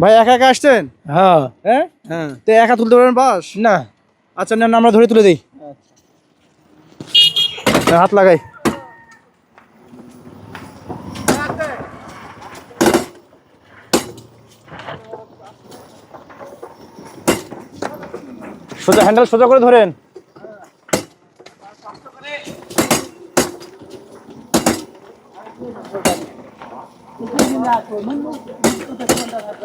ভাই একা একা আসছেন? হ্যাঁ। হ্যাঁ? হ্যাঁ। তো একা তুলতে পারবেন বাস? না। আচ্ছা নেন আমরা ধরে তুলে দিই। না, হাত লাগাই। সোজা হ্যান্ডেল সোজা করে ধরেন।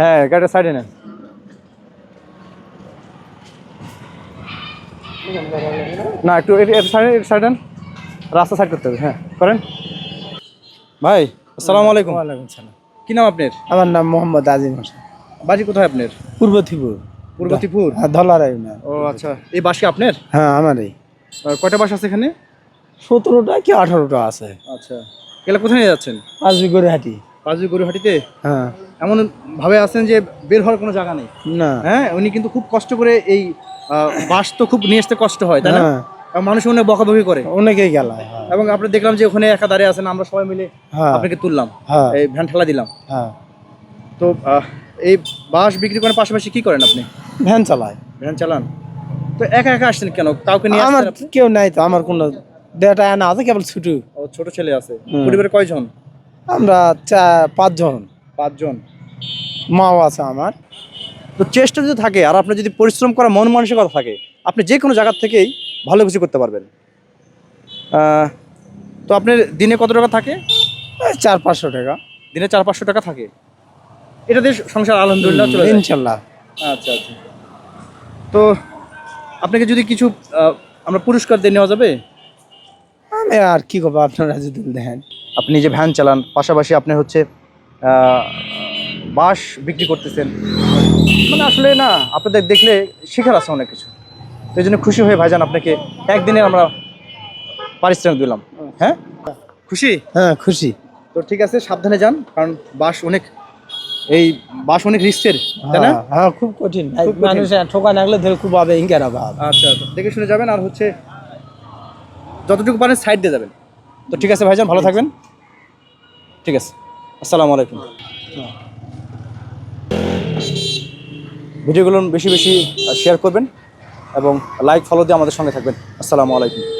হ্যাঁ গাড়িটা সাইডে নেন। না একটু সাইডে সাইড নেন। রাস্তা সাইড করতে হবে হ্যাঁ করেন। ভাই আসসালামু আলাইকুম। ওয়ালাইকুম সালাম। কি নাম আপনার? আমার নাম মোহাম্মদ আজিম হোসেন। বাড়ি কোথায় আপনার? পূর্ব ত্রিপুর। পূর্ব ত্রিপুর হ্যাঁ ধলারাই না। ও আচ্ছা। এই বাস কি আপনার? হ্যাঁ আমারই। আর কয়টা বাস আছে এখানে? সতেরোটা কি আঠারোটা আছে। আচ্ছা। এগুলা কোথায় যাচ্ছেন? আসবি করে হাঁটি পাঁচবি গরুহাটিতে? হ্যাঁ। এমন ভাবে আছেন যে বের হওয়ার কোনো জায়গা নেই। না। হ্যাঁ উনি কিন্তু খুব কষ্ট করে এই বাস তো খুব নিয়ে আসতে কষ্ট হয় তাই না? হ্যাঁ। মানুষ অনেক বকাবকি করে। অনেকেই গেলায় হ্যাঁ। এবং আপনি দেখলাম যে ওখানে একা দাঁড়িয়ে আছেন আমরা সবাই মিলে হ্যাঁ। আপনাকে তুললাম এই ভ্যান ঠেলা দিলাম। হ্যাঁ। তো এই বাস বিক্রি করার পাশাপাশি কি করেন আপনি? ভ্যান চালায় ভ্যান চালান। তো একা একা আসছেন কেন? কাউকে নিয়ে আমার কেউ নাই তো আমার কোনো দেটা না আছে কেবল ছুটু। ও ছোট ছেলে আছে। পরিবারে কয়জন? আমরা চার পাঁচজন। পাঁচজন। মাও আছে আমার। তো চেষ্টা যদি থাকে আর আপনার যদি পরিশ্রম করা মন মানসিকতা থাকে আপনি যে কোনো জায়গার থেকেই ভালো কিছু করতে পারবেন। তো আপনার দিনে কত টাকা থাকে? চার পাঁচশো টাকা। দিনে চার পাঁচশো টাকা থাকে? এটা দিয়ে সংসার আলহামদুলিল্লাহ চলে ইনশাল্লাহ। আচ্ছা আচ্ছা। তো আপনাকে যদি কিছু আমরা পুরস্কার দিয়ে নেওয়া যাবে? আমি আর কি করব আপনারা যদি দেখেন আপনি যে ভ্যান চালান পাশাপাশি আপনি হচ্ছে বাঁশ বিক্রি করতেছেন। মানে আসলে না আপনাদের দেখলে শেখার আছে অনেক কিছু। তো এই জন্য খুশি হয়ে ভাইজান আপনাকে একদিনে আমরা পারিশ্রমিক দিলাম। হ্যাঁ? খুশি? হ্যাঁ খুশি। তো ঠিক আছে সাবধানে যান কারণ বাঁশ অনেক এই বাঁশ অনেক রিস্কের তাই না? হ্যাঁ, হ্যাঁ খুব কঠিন মানুষ ঠোকা নাগলে ধরে খুব হবে ইঙ্কেরা ভাব আচ্ছা আচ্ছা। দেখে শুনে যাবেন আর হচ্ছে যতটুকু পারেন সাইড দিয়ে যাবেন। তো ঠিক আছে ভাইজান ভালো থাকবেন। ঠিক আছে আসসালামু আলাইকুম। ভিডিওগুলো বেশি বেশি শেয়ার করবেন এবং লাইক ফলো দিয়ে আমাদের সঙ্গে থাকবেন। আসসালামু আলাইকুম।